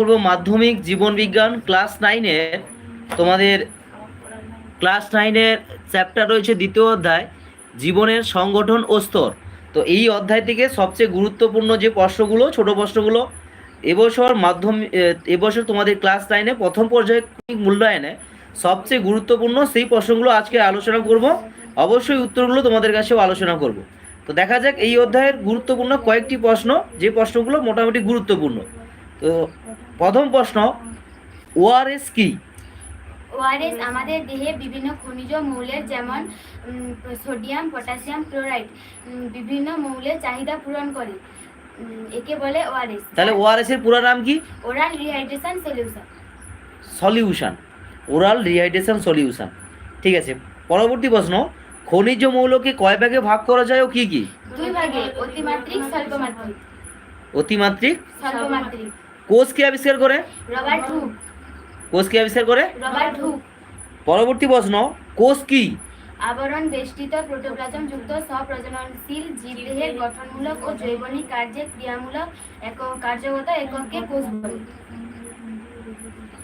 পূর্ব মাধ্যমিক জীবন বিজ্ঞান ক্লাস নাইনের তোমাদের ক্লাস নাইনের চ্যাপ্টার রয়েছে দ্বিতীয় অধ্যায়, জীবনের সংগঠন ও স্তর। তো এই অধ্যায় থেকে সবচেয়ে গুরুত্বপূর্ণ যে প্রশ্নগুলো, ছোট প্রশ্নগুলো, এবছর মাধ্যমিক এবছর তোমাদের ক্লাস নাইনে প্রথম পর্যায়ে মূল্যায়নে সবচেয়ে গুরুত্বপূর্ণ সেই প্রশ্নগুলো আজকে আলোচনা করব। অবশ্যই উত্তরগুলো তোমাদের কাছেও আলোচনা করব। তো দেখা যাক এই অধ্যায়ের গুরুত্বপূর্ণ কয়েকটি প্রশ্ন, যে প্রশ্নগুলো মোটামুটি গুরুত্বপূর্ণ। তো প্রথম প্রশ্ন ওআরএস কি? ওআরএস আমাদের দেহে বিভিন্ন খনিজ মৌলের যেমন সোডিয়াম পটাশিয়াম ক্লোরাইড বিভিন্ন মৌলের চাহিদা পূরণ করে। একে বলে ওআরএস। তাহলে ওআরএস এর পুরো নাম কি? Oral rehydration solution. Solution. Oral rehydration solution. ঠিক আছে পরবর্তী প্রশ্ন খনিজ মৌলকে কয় ভাগে ভাগ করা যায় ও কি কি? দুই ভাগে অতিমাত্রিক স্বল্পমাত্রিক। অতিমাত্রিক স্বল্পমাত্রিক। কোষ কে আবিষ্কার করে? কোষ কে আবিষ্কার করে? পরবর্তী প্রশ্ন কোষ কি? আবরণ বেষ্টিত প্রোটোপ্লাজম যুক্ত স্বপ্রজননশীল জীবদেহের গঠনমূলক ও জৈবনিক কার্যের ক্রিয়ামূলক একক কার্যগত এককে কোষ বলে।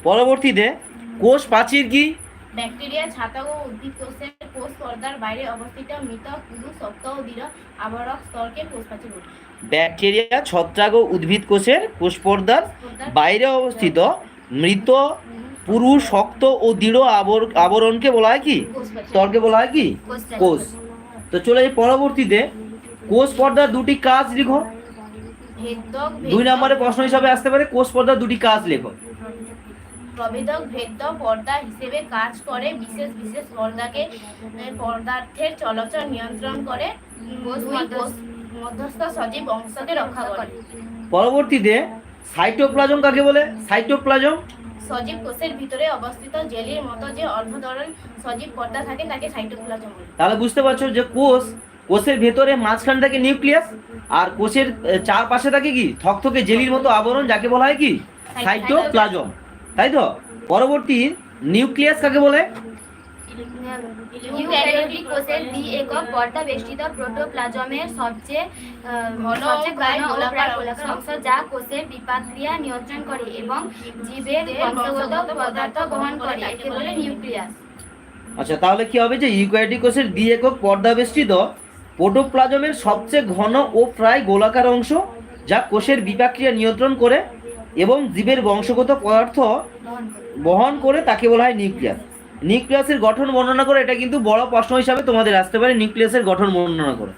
পরবর্তীতে কোষ প্রাচীর কি? ব্যাকটেরিয়া ছাতা ও উদ্ভিদ কোষের কোষ পর্দার বাইরে অবস্থিত মৃত পুরু শক্ত ও দৃঢ় আবরক স্তরকে কোষ প্রাচীর বলে ব্যাকটেরিয়া ছত্রাক ও উদ্ভিদ কোষের কোষ পর্দার পর্দার বাইরে অবস্থিত মৃত পুরু শক্ত ও দৃঢ় আবর আবরণকে বলা হয় কি? স্তরকে বলা হয় কি? কোষ। তো চলে যাই পরবর্তীতে কোষ পর্দার দুটি কাজ লিখো। দুই নম্বরে প্রশ্ন হিসাবে আসতে পারে কোষ পর্দার দুটি কাজ লেখো। প্রভেদক ভেদ্য পর্দা হিসেবে কাজ করে বিশেষ বিশেষ পর্দাকে পদার্থের চলাচল নিয়ন্ত্রণ করে মধ্যস্থ সজীব অংশকে রক্ষা করে। পরবর্তীতে সাইটোপ্লাজম কাকে বলে? সাইটোপ্লাজম? সজীব কোষের ভিতরে অবস্থিত জেলির মতো যে অর্ধতরল সজীব পর্দা থাকে তাকে সাইটোপ্লাজম বলে। তাহলে বুঝতে পারছ যে কোষ কোষের ভেতরে মাঝখান থাকে নিউক্লিয়াস? আর কোষের চারপাশে থাকে কি থকথকে জেলির মতো আবরণ যাকে বলা হয় কি? সাইটোপ্লাজম। তাই তো? পরবর্তী নিউক্লিয়াস কাকে বলে? ইউক্যারিওটিক কোষের দ্বি একক পর্দা প্রোটোপ্লাজমের সবচেয়ে আহ, ঘন ও সবচেয়ে ঘন ও গোলাকার প্রায় অংশ। যা কোষের বিপাক্রিয়া নিয়ন্ত্রণ করে এবং জীবের বংশগত পদার্থ বহন করে। একে বলে নিউক্লিয়াস। আচ্ছা তাহলে কি হবে যে ইউক্যারিওটিক কোষের দ্বি একক পর্দা বেষ্টিত প্রোটোপ্লাজমের সবচেয়ে ঘন ও প্রায় গোলাকার অংশ যা কোষের বিপাক্রিয়া নিয়ন্ত্রণ করে এবং জীবের বংশগত পদার্থ বহন করে তাকে বলা হয় নিউক্লিয়াস। নিউক্লিয়াসের গঠন বর্ণনা করে, এটা কিন্তু বড় প্রশ্ন হিসাবে তোমাদের আসতে পারে, নিউক্লিয়াসের গঠন বর্ণনা করে।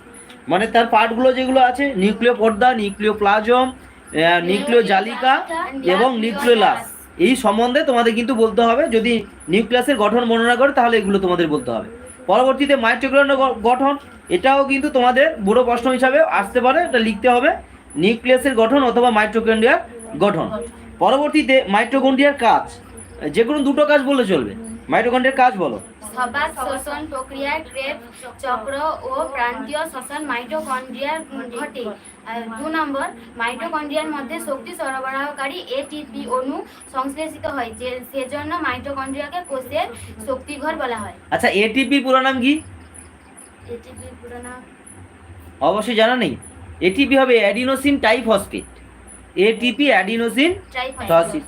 মানে তার পার্টগুলো যেগুলো আছে নিউক্লিয় পর্দা নিউক্লিয় প্লাজম নিউক্লিয় জালিকা এবং নিউক্লিয়াস এই সম্বন্ধে তোমাদের কিন্তু বলতে হবে। যদি নিউক্লিয়াসের গঠন বর্ণনা করে, তাহলে এগুলো তোমাদের বলতে হবে। পরবর্তীতে মাইটোকন্ড্রিয়া গঠন, এটাও কিন্তু তোমাদের বড় প্রশ্ন হিসাবে আসতে পারে, এটা লিখতে হবে। নিউক্লিয়াসের গঠন অথবা মাইটোকন্ড্রিয়ার গঠন। পরবর্তীতে মাইটোকন্ড্রিয়ার কাজ। যে কোনো দুটো কাজ বললে চলবে। মাইটোকন্ড্রিয়ার কাজ বলো। চক্র ও প্রান্তীয় শ্বসন মাইটোকন্ড্রিয়ার ঘটে। দু নম্বর মাইটোকন্ড্রিয়ার মধ্যে শক্তি সরবরাহকারী এটিপি অণু সংশ্লেষিত হয় যে সেজন্য মাইটোকন্ড্রিয়াকে কোষের শক্তিঘর বলা হয়। আচ্ছা এটিপি পুরো নাম কি? এটিপির পুরো নাম? অবশ্যই জানা নেই। এটিপি হবে adenosine triphosphate. ATP adenosine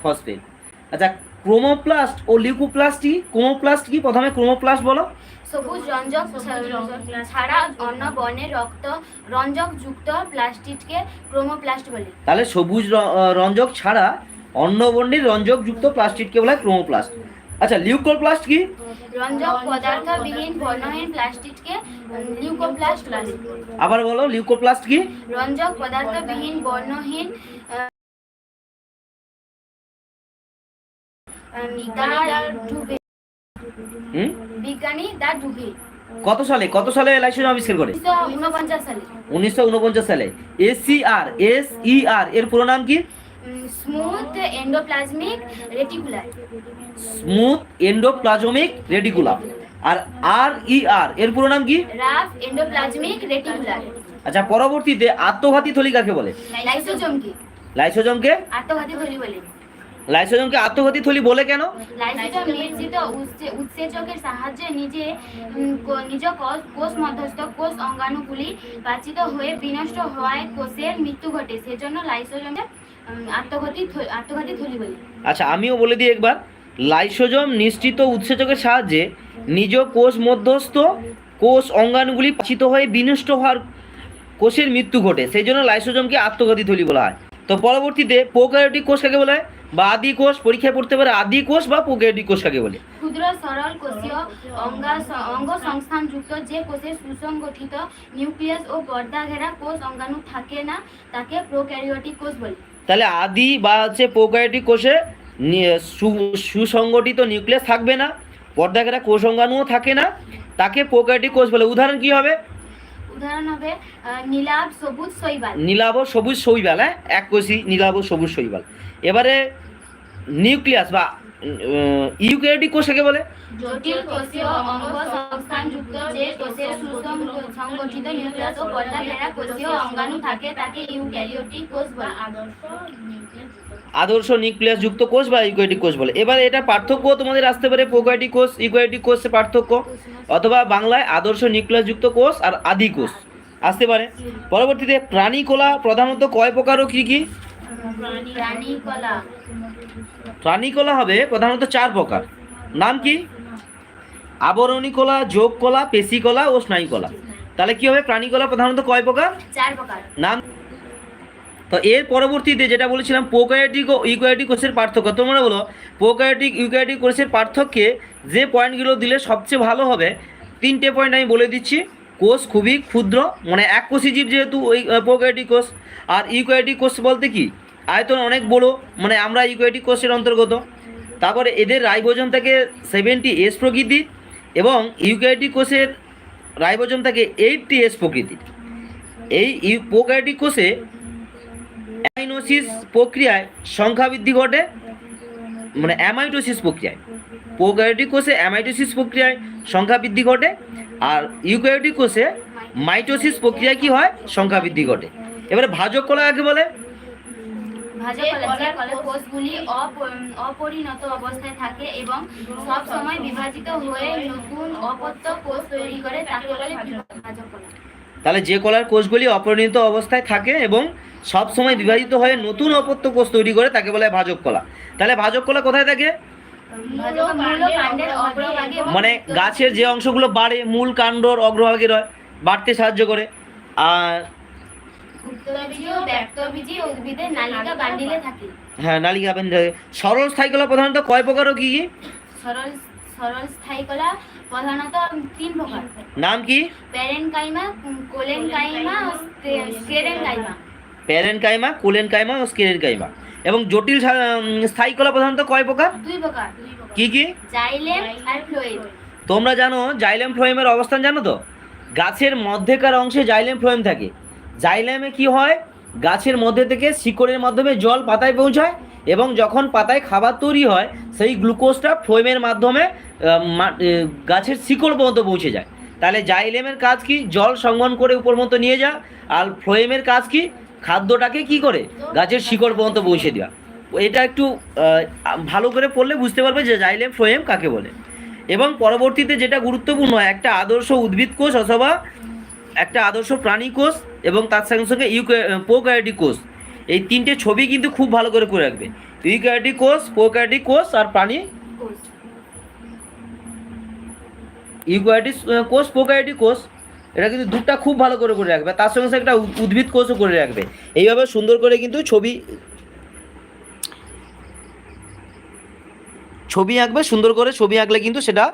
phosphate আচ্ছা ক্রোমোপ্লাস্ট ও লিউকোপ্লাস্ট কি ক্রোমোপ্লাস্ট কি? প্রথমে ক্রোমোপ্লাস্ট বলো। সবুজ রঞ্জক ছাড়া অন্য বর্ণের রক্ত রঞ্জক যুক্ত প্লাস্টিককে ক্রোমোপ্লাস্ট বলে। তাহলে সবুজ রঞ্জক ছাড়া অন্য বর্ণের রঞ্জকযুক্ত প্লাস্টিককে বলা হয় ক্রোমোপ্লাস্ট আচ্ছা লিউকোপ্লাস্ট কি? রঞ্জক পদার্থবিহীন বর্ণহীন প্লাস্টিককে লিউকোপ্লাস্ট বলে। আবার বলো লিউকোপ্লাস্ট কি? রঞ্জক পদার্থবিহীন বর্ণহীন বিজ্ঞানী দা ডুবে কত সালে? কত সালে লাইসেন্স আবিষ্কার করে? উনিশশো উনপঞ্চাশ সালে। এসিআর এস ই আর এর পুরো নাম কি? Smooth endoplasmic reticular. Smooth endoplasmic আর আর ই আর এর পুরো নাম কি? Rough endoplasmic reticular. আচ্ছা পরবর্তীতে আত্মঘাতী থলি কাকে বলে। লাইসোজোমকে। লাইসোজমকে? আত্মঘাতী থলি বলে। লাইসোজমকে আত্মঘাতী থলি বলে কেন? লাইসোজোম নির্জিত উৎসেচকের সাহায্যে নিজে নিজ কোষ কোষ মধ্যস্থ কোষ অঙ্গাণুগুলি বাচিত হয়ে বিনষ্ট হওয়ায় কোষের মৃত্যু ঘটে। সেজন্য লাইসোজোমকে আত্মঘাতী আত্মঘাতী থলি বলে। আচ্ছা আমিও বলে দিই একবার। লাইসোজোম নিশ্চিত উৎসেচকের সাহায্যে নিজ কোষ মধ্যস্থ কোষ অঙ্গাণুগুলি পাচিত হয়ে বিনষ্ট হওয়ার কোষের মৃত্যু ঘটে। সেই জন্য লাইসোজোমকে আত্মঘাতী থলি বলা হয়। তো পরবর্তীতে প্রোক্যারিওটিক কোষ কাকে বলা? বা আদি কোষ পরীক্ষায় পড়তে পারে আদি কোষ বা প্রোক্যারিওটিক কোষ কাকে বলে? ক্ষুদ্র সরল কোষীয় অঙ্গা অঙ্গ সংস্থানযুক্ত যে কোষে সুসংগঠিত নিউক্লিয়াস ও পর্দা ঘেরা কোষ অঙ্গাণু থাকে না তাকে প্রোক্যারিওটিক কোষ বলে। তাহলে আদি বা হচ্ছে প্রোক্যারিওটিক কোষে সুসংগঠিত নিউক্লিয়াস থাকবে না পর্দা ঘেরা কোষ অঙ্গাণুও থাকে না তাকে প্রোক্যারিওটিক কোষ বলে। উদাহরণ কি হবে? উদাহরণ হবে নীলাভ সবুজ শৈবাল। নীলাভ সবুজ শৈবাল হ্যাঁ? এক কোষি নীলাভ সবুজ শৈবাল। এবারে নিউক্লিয়াস বা ইউক্যারিওটিক কোষ কাকে বলে? জটিল কোষীয় অঙ্গ সংস্থানযুক্ত যে কোষে সুসংগঠিত নিউক্লিয়াস ও পর্দা ঘেরা কোষীয় অঙ্গাণু থাকে তাকে ইউক্যারিওটিক কোষ বলে। আদর্শ নিউক্লিয়াস যুক্ত কোষ। বা ইউক্যারিওটিক কোষ বলে। এবার এটা পার্থক্য তোমাদের আসতে পারে প্রোক্যারিওটিক কোষ ইউক্যারিওটিক কোষের পার্থক্য। অথবা বাংলায় আদর্শ নিউক্লিয়াস যুক্ত কোষ আর আদি কোষ। আসতে পারে। পরবর্তীতে প্রাণীকলা প্রধানত কয় প্রকার ও কী কী? প্রাণী কলা প্রাণীকলা হবে প্রধানত চার প্রকার। নাম কি? আবরণী কলা যোগ কলা পেশি কলা ও স্নায়ু কলা তাহলে কি হবে? প্রাণীকলা প্রধানত কয় প্রকার? চার প্রকার। নাম? তো এর পরবর্তীতে যেটা বলেছিলাম প্রোক্যারিওটিক ও ইউক্যারিওটিক কোষের পার্থক্য। তোমরা বলো প্রোক্যারিওটিক ইউক্যারিওটিক কোষের পার্থক্যে যে পয়েন্টগুলো দিলে সবচেয়ে ভালো হবে তিনটে পয়েন্ট আমি বলে দিচ্ছি। কোষ খুবই ক্ষুদ্র মানে এক কোষী জীব যেহেতু ওই প্রোক্যারিওটিক কোষ। আর ইউক্যারিওটিক কোষ বলতে কি? আয়তন অনেক বড় মানে আমরা ইউক্যারিওটিক কোষের অন্তর্গত। তারপরে এদের রাইবোজম থেকে সেভেন্টি এস প্রকৃতির এবং ইউক্যারিওটিক কোষের রাইবোজম থেকে এইটটি এস প্রকৃতির এই ইউ- কোষে অ্যামাইনোসিস প্রক্রিয়ায় সংখ্যা বৃদ্ধি ঘটে মানে অ্যামাইটোসিস প্রক্রিয়ায়। প্রোক্যারিওটিক কোষে অ্যামাইটোসিস প্রক্রিয়ায় সংখ্যা বৃদ্ধি ঘটে আর ইউক্যারিওটিক কোষে মাইটোসিস প্রক্রিয়ায় কি হয়? সংখ্যা বৃদ্ধি ঘটে। এবারে ভাজক কলা কাকে বলে? যে কোষগুলি অপরিণত অবস্থায় থাকে এবং সব সময় বিভাজিত হয়ে নতুন অপত্য কোষ তৈরি করে তাকে বলে ভাজক কলা তাহলে যে কলার কোষগুলি অপরিণত অবস্থায় থাকে এবং সব সময় বিভাজিত হয়ে নতুন অপত্য কোষ তৈরি করে তাকে বলে ভাজক কলা। তাহলে ভাজক কলা কোথায় থাকে? মানে গাছের যে অংশগুলো বাড়ে মূল কাণ্ডর অগ্রভাগে রয় বাড়তে সাহায্য করে। আর হ্যাঁ নালিকা বেঁধে সরল স্থায়ী কলা প্রধানত কয় প্রকার ও কি সরল সরল স্থায়ী কলা প্রধানত তিন প্রকার। নাম কি? প্যারেন কাইমা কোলেন কাইমা ও sclerenchyma parenchyma collenchyma ও এবং জটিল স্থায়ী কলা প্রধানত কয় প্রকার? দুই প্রকার। কি কি? জাইলেম আর ফ্লোয়েড তোমরা জানো জাইলেম ফ্লোয়েমের অবস্থান জানো তো? গাছের মধ্যেকার অংশে জাইলেম ফ্লোয়েম থাকে। জাইলেমে কি হয়? গাছের মধ্যে থেকে শিকড়ের মাধ্যমে জল পাতায় পৌঁছায় এবং যখন পাতায় খাবার তৈরি হয়, সেই গ্লুকোজটা ফ্লোয়েমের মাধ্যমে গাছের শিকড় পর্যন্ত পৌঁছে যায়। তাহলে জাইলেমের কাজ কি? জল সংবহন করে উপর মতো নিয়ে যা, আর ফ্লোয়েমের কাজ কি? খাদ্যটাকে কি করে? গাছের শিকড় পর্যন্ত পৌঁছে দেওয়া। এটা একটু ভালো করে পড়লে বুঝতে পারবে যে জাইলেম ফ্লোয়েম কাকে বলে। এবং পরবর্তীতে যেটা গুরুত্বপূর্ণ, একটা আদর্শ উদ্ভিদ কোষ অথবা একটা আদর্শ প্রাণী কোষ এবং তার সঙ্গে সঙ্গে প্রোক্যারিওটিক কোষ। এই তিনটে ছবি কিন্তু খুব ভালো করে করে রাখবে। ইউক্যারিওটিক কোষ, প্রোক্যারিওটিক কোষ আর প্রাণী কোষ ইউক্যারিওটিক কোষ, প্রোক্যারিওটিক কোষ, এটা কিন্তু দুটা খুব ভালো করে করে রাখবে। তার সঙ্গে সঙ্গে একটা উদ্ভিদ কোষও করে রাখবে। এইভাবে সুন্দর করে কিন্তু ছবি ছবি আঁকবে, সুন্দর করে ছবি আঁকলে কিন্তু সেটা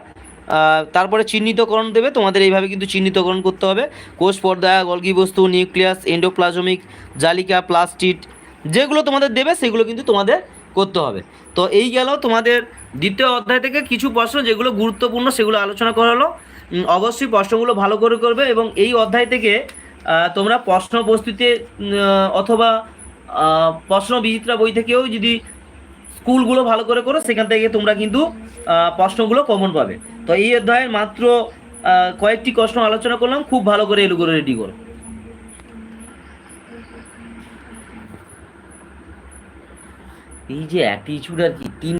তারপরে চিহ্নিতকরণ দেবে। তোমাদের এইভাবে কিন্তু চিহ্নিতকরণ করতে হবে। কোষ পর্দা, গলগি বস্তু, নিউক্লিয়াস, এন্ডোপ্লাজমিক, জালিকা, প্লাস্টিড যেগুলো তোমাদের দেবে, সেগুলো কিন্তু তোমাদের করতে হবে। তো এই গেল তোমাদের দ্বিতীয় অধ্যায় থেকে কিছু প্রশ্ন যেগুলো গুরুত্বপূর্ণ, সেগুলো আলোচনা করা হলো। অবশ্যই প্রশ্নগুলো ভালো করে করবে এবং এই অধ্যায় থেকে তোমরা প্রশ্ন প্রস্তুতি অথবা প্রশ্ন বিচিত্রা বই থেকেও যদি স্কুলগুলো ভালো করে করো, সেখান থেকে তোমরা কিন্তু প্রশ্নগুলো কমন পাবে। তো এই অধ্যায়ের মাত্র কয়েকটি কষ্ট আলোচনা করলাম। খুব ভালো করে করে রেডি করো। এই যে অ্যাটিচিউড আর কি, তিন